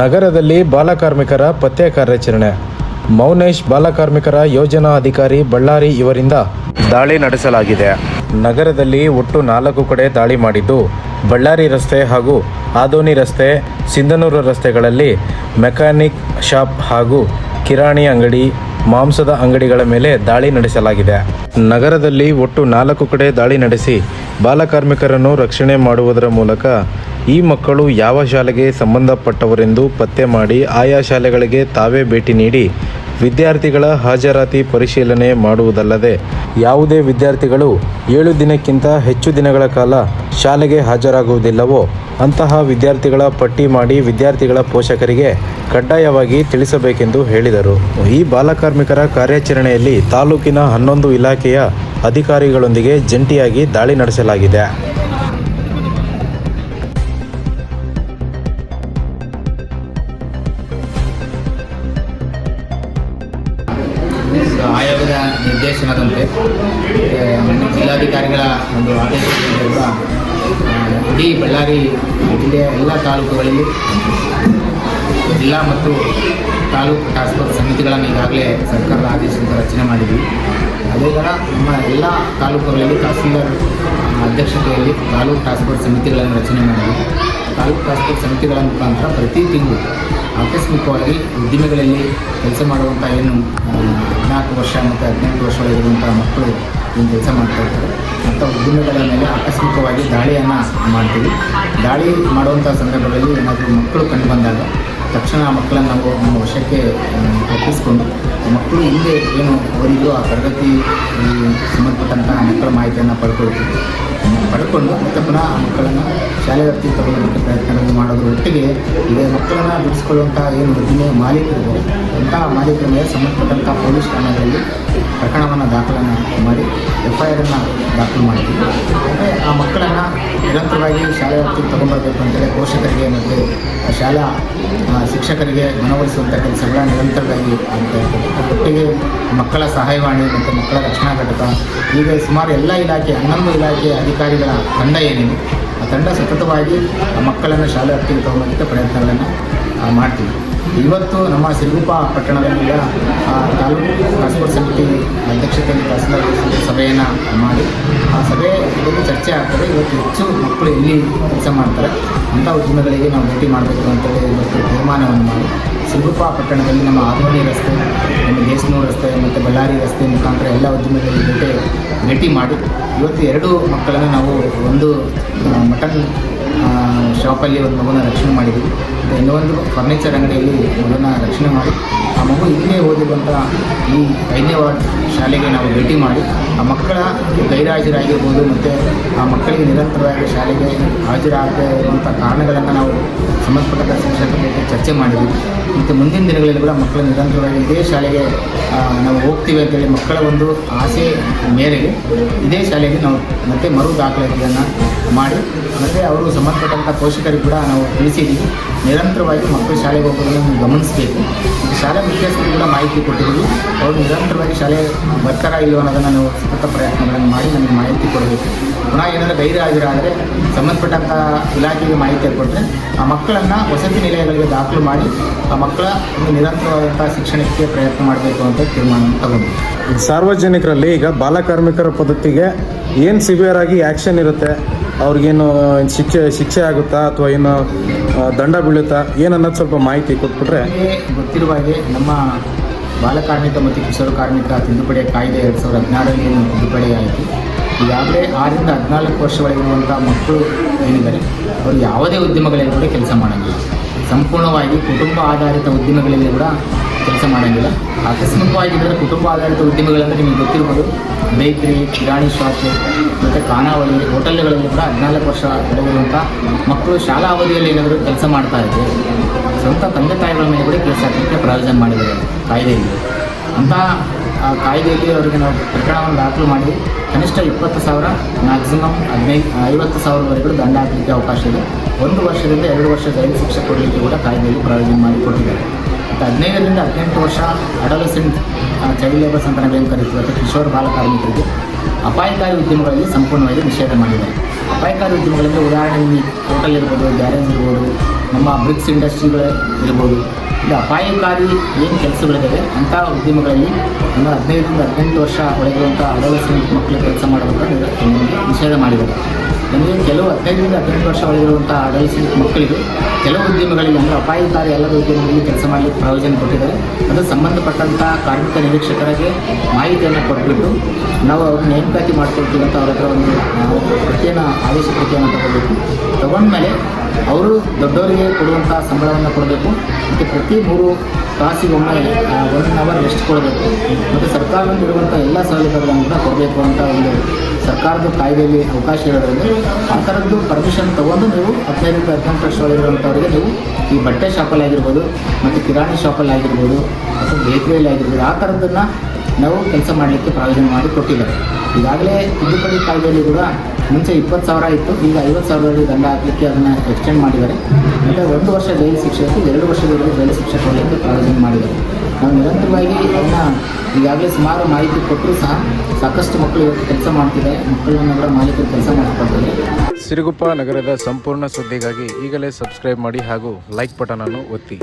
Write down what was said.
ನಗರದಲ್ಲಿ ಬಾಲಕಾರ್ಮಿಕರ ಪತ್ತೆ ಕಾರ್ಯಾಚರಣೆ. ಮೌನೇಶ್ ಬಾಲಕಾರ್ಮಿಕರ ಯೋಜನಾ ಅಧಿಕಾರಿ ಬಳ್ಳಾರಿ ಇವರಿಂದ ದಾಳಿ ನಡೆಸಲಾಗಿದೆ. ನಗರದಲ್ಲಿ ಒಟ್ಟು ನಾಲ್ಕು ಕಡೆ ದಾಳಿ ಮಾಡಿದ್ದು ಬಳ್ಳಾರಿ ರಸ್ತೆ ಹಾಗೂ ಆದೋನಿ ರಸ್ತೆ, ಸಿಂಧನೂರು ರಸ್ತೆಗಳಲ್ಲಿ ಮೆಕ್ಯಾನಿಕ್ ಶಾಪ್ ಹಾಗೂ ಕಿರಾಣಿ ಅಂಗಡಿ, ಮಾಂಸದ ಅಂಗಡಿಗಳ ಮೇಲೆ ದಾಳಿ ನಡೆಸಲಾಗಿದೆ. ನಗರದಲ್ಲಿ ಒಟ್ಟು ನಾಲ್ಕು ಕಡೆ ದಾಳಿ ನಡೆಸಿ ಬಾಲಕಾರ್ಮಿಕರನ್ನು ರಕ್ಷಣೆ ಮಾಡುವುದರ ಮೂಲಕ ಈ ಮಕ್ಕಳು ಯಾವ ಶಾಲೆಗೆ ಸಂಬಂಧಪಟ್ಟವರೆಂದು ಪತ್ತೆ ಮಾಡಿ ಆಯಾ ಶಾಲೆಗಳಿಗೆ ತಾವೇ ಭೇಟಿ ನೀಡಿ ವಿದ್ಯಾರ್ಥಿಗಳ ಹಾಜರಾತಿ ಪರಿಶೀಲನೆ ಮಾಡುವುದಲ್ಲದೆ ಯಾವುದೇ ವಿದ್ಯಾರ್ಥಿಗಳು ಏಳು ದಿನಕ್ಕಿಂತ ಹೆಚ್ಚು ದಿನಗಳ ಕಾಲ ಶಾಲೆಗೆ ಹಾಜರಾಗುವುದಿಲ್ಲವೋ ಅಂತಹ ವಿದ್ಯಾರ್ಥಿಗಳ ಪಟ್ಟಿ ಮಾಡಿ ವಿದ್ಯಾರ್ಥಿಗಳ ಪೋಷಕರಿಗೆ ಕಡ್ಡಾಯವಾಗಿ ತಿಳಿಸಬೇಕೆಂದು ಹೇಳಿದರು. ಈ ಬಾಲಕಾರ್ಮಿಕರ ಕಾರ್ಯಾಚರಣೆಯಲ್ಲಿ ತಾಲೂಕಿನ ಹನ್ನೊಂದು ಇಲಾಖೆಯ ಅಧಿಕಾರಿಗಳೊಂದಿಗೆ ಜಂಟಿಯಾಗಿ ದಾಳಿ ನಡೆಸಲಾಗಿದೆ. ಆಯೋಗದ ನಿರ್ದೇಶನದಂತೆ ಜಿಲ್ಲಾಧಿಕಾರಿಗಳ ಒಂದು ಆದೇಶದಂತೆ ಕೂಡ ಆ, ಇಡೀ ಬಳ್ಳಾರಿ ಜಿಲ್ಲೆಯ ಎಲ್ಲ ತಾಲೂಕುಗಳಲ್ಲಿ ಜಿಲ್ಲಾ ಮತ್ತು ತಾಲೂಕು ಟಾಸ್ಕ್ ಸಮಿತಿಗಳನ್ನು ಈಗಾಗಲೇ ಸರ್ಕಾರದ ಆದೇಶದಿಂದ ರಚನೆ ಮಾಡಿದ್ವಿ. ಅದೇ ಥರ ನಮ್ಮ ಎಲ್ಲ ತಾಲೂಕುಗಳಲ್ಲಿ ತಹಸೀಲ್ದಾರ್ ಅಧ್ಯಕ್ಷತೆಯಲ್ಲಿ ತಾಲೂಕು ಟಾಸ್ಕ್ ಸಮಿತಿಗಳನ್ನು ರಚನೆ ಮಾಡಿದ್ವಿ ತಾಲೂಕು ಟಾಸ್ಕ್ ಸಮಿತಿಗಳ ಮುಖಾಂತರ ಪ್ರತಿ ತಿಂಗಳು ಆಕಸ್ಮಿಕವಾಗಿ ಉದ್ದಿಮೆಗಳಲ್ಲಿ ಕೆಲಸ ಮಾಡುವಂಥ ಏನು ಹದಿನಾಲ್ಕು ವರ್ಷ ಮತ್ತು ಹದಿನೆಂಟು ವರ್ಷ ಇರುವಂಥ ಮಕ್ಕಳು ಏನು ಕೆಲಸ ಮಾಡ್ತಾ ಇರ್ತಾರೆ ಮತ್ತು ಉದ್ದಿಮೆಗಳ ಮೇಲೆ ಆಕಸ್ಮಿಕವಾಗಿ ದಾಳಿಯನ್ನು ಮಾಡ್ತೀವಿ. ದಾಳಿ ಮಾಡುವಂಥ ಸಂದರ್ಭದಲ್ಲಿ ಏನಾದರೂ ಮಕ್ಕಳು ಕಂಡು ಬಂದಾಗ ತಕ್ಷಣ ಆ ಮಕ್ಕಳನ್ನು ನಾವು ನಮ್ಮ ವಶಕ್ಕೆ ಮಕ್ಕಳು ಹಿಂದೆ ಏನು ಅವರಿದ್ದು ಆ ತರಗತಿ ಸಂಬಂಧಪಟ್ಟಂಥ ಮಕ್ಕಳ ಮಾಹಿತಿಯನ್ನು ಪಡ್ಕೊಳ್ತೀವಿ ಪಡ್ಕೊಂಡು ಮತ್ತೆ ಪುನಃ ಆ ಮಕ್ಕಳನ್ನು ಶಾಲೆ ವ್ಯಾಪ್ತಿಗೆ ತಗೊಳ್ಳೋದಕ್ಕೆ ಪ್ರಯತ್ನಗಳನ್ನು ಮಾಡೋದ್ರ ಒಟ್ಟಿಗೆ ಈಗ ಮಕ್ಕಳನ್ನು ಬಿಡಿಸ್ಕೊಳ್ಳುವಂಥ ಏನು ಮಾಲೀಕರಿದ್ದಾರೆ, ಅಂತಹ ಮಾಲೀಕರ ಮೇಲೆ ಸಂಬಂಧಪಟ್ಟಂಥ ಪೊಲೀಸ್ ಠಾಣೆಗಳಲ್ಲಿ ಪ್ರಕರಣವನ್ನು ದಾಖಲನ್ನು ಮಾಡಿ ಎಫ್ ಐ ಆರನ್ನು ದಾಖಲು ಮಾಡ್ತೀವಿ ಅಂದರೆ ಆ ಮಕ್ಕಳನ್ನು ನಿರಂತರವಾಗಿ ಶಾಲೆ ವ್ಯಾಪ್ತಿಗೆ ತಗೊಂಡ್ಬರ್ಬೇಕು ಅಂತೇಳಿ ಪೋಷಕರಿಗೆ ಮತ್ತು ಶಾಲಾ ಶಿಕ್ಷಕರಿಗೆ ಮನವೊಲಿಸುವಂಥ ಕೆಲಸಗಳ ನಿರಂತರವಾಗಿ ಆಗ್ತಾ ಇರ್ತದೆ ಒಟ್ಟಿಗೆ ಮಕ್ಕಳ ಸಹಾಯವಾಣಿ ಮತ್ತು ಮಕ್ಕಳ ರಕ್ಷಣಾ ಘಟಕ, ಈಗ ಸುಮಾರು ಎಲ್ಲ ಇಲಾಖೆ, ಹನ್ನೊಂದು ಇಲಾಖೆಯ ಅಧಿಕಾರಿಗಳ ತಂಡ ಏನಿದೆ, ಆ ತಂಡ ಸತತವಾಗಿ ಆ ಮಕ್ಕಳನ್ನು ಶಾಲೆ ವ್ಯಾಪ್ತಿಗೆ ತಗೊಳ್ಳೋದಕ್ಕೆ ಪ್ರಯತ್ನಗಳನ್ನು ಮಾಡ್ತೀವಿ ಇವತ್ತು ನಮ್ಮ ಸಿರುಗುಪ್ಪ ಪಟ್ಟಣದಲ್ಲಿ ತಾಲೂಕು ಟ್ರಾನ್ಸ್ಪೋರ್ಟ್ ಸಮಿತಿ ಅಧ್ಯಕ್ಷತೆಯಲ್ಲಿ ತಹಸೀಲ್ದಾರ್ ಸಭೆಯನ್ನು ಮಾಡಿ. ಆ ಸಭೆಯಲ್ಲಿ ಚರ್ಚೆ ಆಗ್ತದೆ. ಇವತ್ತು ಹೆಚ್ಚು ಮಕ್ಕಳು ಎಲ್ಲಿ ಕೆಲಸ ಮಾಡ್ತಾರೆ, ಅಂಥ ಉದ್ಯಮಗಳಿಗೆ ನಾವು ಭೇಟಿ ಮಾಡಬೇಕು ಅಂತೇಳಿ ಇವತ್ತು ತೀರ್ಮಾನವನ್ನು ಮಾಡಿ. ಸಿರುಗುಪ್ಪ ಪಟ್ಟಣದಲ್ಲಿ ನಮ್ಮ ಆದೋನಿ ರಸ್ತೆ, ನಮ್ಮ ದೇಶನೂರು ರಸ್ತೆ, ಮತ್ತು ಬಳ್ಳಾರಿ ರಸ್ತೆ ಮುಖಾಂತರ ಎಲ್ಲ ಉದ್ಯಮಗಳಿಗೆ ಭೇಟಿ ಭೇಟಿ ಮಾಡಿ. ಇವತ್ತು ಎರಡು ಮಕ್ಕಳನ್ನು ನಾವು ಒಂದು ಮಟನ್ ಶಾಪಲ್ಲಿ ಒಂದು ಮಗುನ ರಕ್ಷಣೆ ಮಾಡಿದ್ವಿ. ಇನ್ನೊಂದು ಫರ್ನಿಚರ್ ಅಂಗಡಿಯಲ್ಲಿ ಮಗುನ ರಕ್ಷಣೆ ಮಾಡಿ. ಮಗು ಇಲ್ಲೇ ಓದಿರುವಂಥ ಈ ಐದನೇ ಶಾಲೆಗೆ ನಾವು ಭೇಟಿ ಮಾಡಿ, ಆ ಮಕ್ಕಳ ಗೈರಾಜರಾಗಿರ್ಬೋದು ಮತ್ತು ಆ ಮಕ್ಕಳಿಗೆ ನಿರಂತರವಾಗಿ ಶಾಲೆಗೆ ಹಾಜರಾಗದೇ ಇರುವಂಥ ಕಾರಣಗಳನ್ನು ನಾವು ಸಂಬಂಧಪಟ್ಟ ಜೊತೆ ಚರ್ಚೆ ಮಾಡಿದ್ವಿ. ಮತ್ತು ಮುಂದಿನ ದಿನಗಳಲ್ಲಿ ಕೂಡ ಮಕ್ಕಳು ನಿರಂತರವಾಗಿ ಇದೇ ಶಾಲೆಗೆ ನಾವು ಹೋಗ್ತೀವಿ ಅಂತೇಳಿ ಮಕ್ಕಳ ಒಂದು ಆಸೆ ಮೇರೆಗೆ ಇದೇ ಶಾಲೆಗೆ ನಾವು ಮತ್ತೆ ಮರು ದಾಖಲಾತಿಗಳನ್ನು ಮಾಡಿ, ಮತ್ತು ಅವರು ಸಂಬಂಧಪಟ್ಟಂಥ ಪೋಷಕರಿಗೆ ಕೂಡ ನಾವು ತಿಳಿಸಿದ್ದೀವಿ ನಿರಂತರವಾಗಿ ಮಕ್ಕಳು ಶಾಲೆಗೆ ಹೋಗೋದನ್ನು ಗಮನಿಸಬೇಕು. ಶಾಲೆ ಮುಖ್ಯಸ್ಥರು ಕೂಡ ಮಾಹಿತಿ ಕೊಟ್ಟಿದ್ದೀವಿ. ಅವರು ನಿರಂತರವಾಗಿ ಶಾಲೆ ಬರ್ತಾರಾ ಇಲ್ಲವೋ ಅನ್ನೋದನ್ನು ನಾವು ಸತತ ಪ್ರಯತ್ನಗಳನ್ನು ಮಾಡಿ ನಮಗೆ ಮಾಹಿತಿ ಕೊಡಬೇಕು. ಪುನಃ ಏನಾದರೂ ಗೈರು ಆದರೆ ಸಂಬಂಧಪಟ್ಟಂಥ ಇಲಾಖೆಗೆ ಮಾಹಿತಿ ಕೊಟ್ಟರೆ ಆ ಮಕ್ಕಳನ್ನು ವಸತಿ ನಿಲಯಗಳಿಗೆ ದಾಖಲು ಮಾಡಿ ಆ ಮಕ್ಕಳ ಒಂದು ನಿರಂತರವಾದಂಥ ಶಿಕ್ಷಣಕ್ಕೆ ಪ್ರಯತ್ನ ಮಾಡಬೇಕು ಅಂತ ತೀರ್ಮಾನ ತಗೊಂಡು ಸಾರ್ವಜನಿಕರಲ್ಲಿ ಈಗ ಬಾಲಕಾರ್ಮಿಕರ ಪದ್ಧತಿಗೆ ಏನು ಸಿವಿಯರ್ ಆಗಿ ಆ್ಯಕ್ಷನ್ ಇರುತ್ತೆ? ಅವ್ರಿಗೇನು ಶಿಕ್ಷೆ ಶಿಕ್ಷೆ ಆಗುತ್ತಾ ಅಥವಾ ಏನು ದಂಡ ಬೀಳುತ್ತಾ ಏನನ್ನೋದು ಸ್ವಲ್ಪ ಮಾಹಿತಿ ಕೊಟ್ಬಿಟ್ರೆ ಗೊತ್ತಿರುವ ಹಾಗೆ ನಮ್ಮ ಬಾಲಕಾರ್ಮಿಕ ಮತ್ತು ಕಿಶೋರ ಕಾರ್ಮಿಕ ತಿದ್ದುಪಡಿ ಕಾಯ್ದೆ ಎರಡು ಸಾವಿರದ ಹದಿನಾರರಲ್ಲಿ ಏನು ತಿದ್ದುಪಡಿ ಆಯಿತು. ಈಗಾಗಲೇ ಆರರಿಂದ ಹದಿನಾಲ್ಕು ವರ್ಷ ಒಳಗಿರುವಂಥ ಮಕ್ಕಳು ಏನಿದ್ದಾರೆ, ಅವರು ಯಾವುದೇ ಉದ್ಯಮಗಳಲ್ಲಿ ಕೂಡ ಕೆಲಸ ಮಾಡೋಂಗಿಲ್ಲ. ಸಂಪೂರ್ಣವಾಗಿ ಕುಟುಂಬ ಆಧಾರಿತ ಉದ್ಯಮಗಳಲ್ಲಿ ಕೂಡ ಕೆಲಸ ಮಾಡೋಂಗಿಲ್ಲ. ಆಕಸ್ಮಿಕವಾಗಿದ್ದರೆ ಕುಟುಂಬ ಆಧಾರಿತ ಉದ್ಯಮಗಳಂದರೆ ನಿಮಗೆ ಗೊತ್ತಿರ್ಬೋದು. ಬೇಕ್ರಿ, ಕಿರಾಣಿ ಶಾಪು, ಮತ್ತು ಖಾನಾವಳಿ, ಹೋಟೆಲ್ಗಳಲ್ಲಿ ಕೂಡ ಹದಿನಾಲ್ಕು ವರ್ಷ ಒಳಗಿರುವಂಥ ಮಕ್ಕಳು ಶಾಲಾ ಅವಧಿಯಲ್ಲಿ ಏನಾದರೂ ಕೆಲಸ ಮಾಡ್ತಾ ಇದ್ದರೆ ಸ್ವಂತ ತಂದೆ ತಾಯಿಗಳ ಮೇಲೆ ಕೂಡ ಕೆಲಸ ಹಾಕಲಿಕ್ಕೆ ಪ್ರಯೋಜನ ಮಾಡಿದ್ದಾರೆ ಕಾಯ್ದೆಯಲ್ಲಿ ಅಂತಹ ಕಾಯ್ದೆಯಲ್ಲಿ ಅವರಿಗೆ ನಾವು ಪ್ರಕರಣವನ್ನು ದಾಖಲು ಮಾಡಿ, ಕನಿಷ್ಠ ಇಪ್ಪತ್ತು ಸಾವಿರ ಮ್ಯಾಕ್ಸಿಮಮ್ ಹದಿನೈದು ಐವತ್ತು ಸಾವಿರವರೆಗೂ ದಂಡ ಹಾಕಲಿಕ್ಕೆ ಅವಕಾಶ ಇದೆ. ಒಂದು ವರ್ಷದಿಂದ ಎರಡು ವರ್ಷ ಜೈಲು ಶಿಕ್ಷೆ ಕೊಡಲಿಕ್ಕೆ ಕೂಡ ಕಾಯ್ದೆಯಲ್ಲಿ ಪ್ರಯೋಜನ ಮಾಡಿ ಕೊಟ್ಟಿದ್ದಾರೆ. ಮತ್ತು ಹದಿನೈದರಿಂದ ಹದಿನೆಂಟು ವರ್ಷ ಅಡಲಸೆಂಟ್ ಚೈಲ್ಡ್ ಲೇಬರ್ಸ್ ಅಂತ ನಾವೇನು ಕರಿತೀವಿ ಅಥವಾ ಕಿಶೋರ್ ಬಾಲ ಕಾರ್ಮಿಕರಿಗೆ ಅಪಾಯಕಾರಿ ಉದ್ಯಮಗಳಲ್ಲಿ ಸಂಪೂರ್ಣವಾಗಿ ನಿಷೇಧ ಮಾಡಿದೆ ಅಪಾಯಕಾರಿ ಉದ್ಯಮಗಳಲ್ಲಿ ಉದಾಹರಣೆಗೆ ಹೋಟೆಲ್ ಇರ್ಬೋದು ಗ್ಯಾರೇಜ್ ಇರ್ಬೋದು, ನಮ್ಮ ಬ್ರಿಕ್ಸ್ ಇಂಡಸ್ಟ್ರಿಗಳೇ ಇರ್ಬೋದು. ಇದು ಅಪಾಯಕಾರಿ ಏನು ಕೆಲಸಗಳಿದ್ದಾವೆ ಅಂಥ ಉದ್ಯಮಗಳಲ್ಲಿ ಒಂದು ಹದಿನೈದರಿಂದ ಹದಿನೆಂಟು ವರ್ಷ ಒಳಗಿರುವಂಥ ಅಡಲಸೆಂಟ್ ಮಕ್ಕಳು ಕೆಲಸ ನಿಮಗೆ ನಿಷೇಧ ಮಾಡಿದ್ದಾರೆ. ನಮಗೆ ಕೆಲವು ಹದಿನೈದರಿಂದ ಹದಿನೆಂಟು ವರ್ಷ ಒಳಗಿರುವಂಥ ಅಡಲ್ಸ್ ಮಕ್ಕಳಿಗೆ ಕೆಲವು ಉದ್ಯಮಗಳಲ್ಲಿ ಅಂದರೆ ಅಪಾಯಕಾರಿ ಎಲ್ಲರ ಉದ್ಯಮಗಳಲ್ಲಿ ಕೆಲಸ ಮಾಡಲಿಕ್ಕೆ ಪ್ರಯೋಜನ ಕೊಟ್ಟಿದ್ದಾರೆ. ಅದು ಸಂಬಂಧಪಟ್ಟಂಥ ಕಾರ್ಮಿಕ ನಿರೀಕ್ಷಕರಿಗೆ ಮಾಹಿತಿಯನ್ನು ಕೊಟ್ಬಿಟ್ಟು ನಾವು ಅವ್ರನ್ನ ನೇಮಕಾತಿ ಮಾಡ್ಕೊಳ್ತೀವಿ ಅಂತ ಅವ್ರ ಹತ್ರ ಒಂದು ನಾವು ಪ್ರತಿಯನ್ನು ಆದೇಶ ಪ್ರತಿಯನ್ನು ತಗೋಬೇಕು ತಗೊಂಡ್ಮೇಲೆ ಅವರು ದೊಡ್ಡವರಿಗೆ ಕೊಡುವಂಥ ಸಂಬಳವನ್ನು ಕೊಡಬೇಕು. ಮತ್ತು ಪ್ರತಿ ಮೂರು ತಾಸಿಗೊಮ್ಮೆ ಒನ್ ಅವರ್ ರೆಸ್ಟ್ ಕೊಡಬೇಕು. ಮತ್ತು ಸರ್ಕಾರದಿಂದ ಇರುವಂಥ ಎಲ್ಲ ಸೌಲಭ್ಯಗಳನ್ನು ಕೂಡ ಕೊಡಬೇಕು ಅಂತ ಒಂದು ಸರ್ಕಾರದ ಕಾಯ್ದೆಯಲ್ಲಿ ಅವಕಾಶ ಇರೋದ್ರಿಂದ ಆ ಥರದ್ದು ಪರ್ಮಿಷನ್ ತೊಗೊಂಡು ನೀವು ಹದಿನೈದರಿಂದ ಹದಿನೆಂಟು ವರ್ಷ ಒಳಗಿರುವಂಥವ್ರಿಗೆ ನೀವು ಈ ಬಟ್ಟೆ ಶಾಪಲ್ಲಿ ಆಗಿರ್ಬೋದು ಮತ್ತು ಕಿರಾಣಿ ಶಾಪಲ್ಲಿ ಆಗಿರ್ಬೋದು ಅಥವಾ ಬೇಕರಿಯಲ್ಲಿ ಆಗಿರ್ಬೋದು ಆ ಥರದ್ದನ್ನು ನಾವು ಕೆಲಸ ಮಾಡಲಿಕ್ಕೆ ಪ್ರಾಯೋಜನ ಮಾಡಿ ಕೊಟ್ಟಿದ್ದಾರೆ. ಈಗಾಗಲೇ ತಿದ್ದುಪಡಿ ಕಾಯ್ದೆಯಲ್ಲಿ ಕೂಡ ಮುಂಚೆ ಇಪ್ಪತ್ತು ಸಾವಿರ ಇತ್ತು, ಈಗ ಐವತ್ತು ಸಾವಿರದಲ್ಲಿ ದಂಡ ಹಾಕಲಿಕ್ಕೆ ಅದನ್ನು ಎಕ್ಸ್ಟೆಂಡ್ ಮಾಡಿದ್ದಾರೆ. ಮತ್ತು ಒಂದು ವರ್ಷ ಜೈಲು ಶಿಕ್ಷೆ ಇತ್ತು, ಎರಡು ವರ್ಷದವರೆಗೆ ಜೈಲು ಶಿಕ್ಷೆ ಕೊಡಲಿಕ್ಕೆ ಪ್ರಾರಂಭ ಮಾಡಿದ್ದಾರೆ. ನಾವು ನಿರಂತರವಾಗಿ ಅದನ್ನು ಈಗಾಗಲೇ ಸುಮಾರು ಮಾಹಿತಿ ಕೊಟ್ಟರೂ ಸಹ ಸಾಕಷ್ಟು ಮಕ್ಕಳು ಇವತ್ತು ಕೆಲಸ ಮಾಡ್ತಿದೆ, ಮಕ್ಕಳನ್ನ ಕೂಡ ಮಾಲೀಕರು ಕೆಲಸ ಮಾಡ್ತಾರೆ ಸಿರುಗುಪ್ಪ ನಗರದ ಸಂಪೂರ್ಣ ಸುದ್ದಿಗಾಗಿ ಈಗಲೇ ಸಬ್ಸ್ಕ್ರೈಬ್ ಮಾಡಿ ಹಾಗೂ ಲೈಕ್ ಬಟನನ್ನು ಒತ್ತಿ.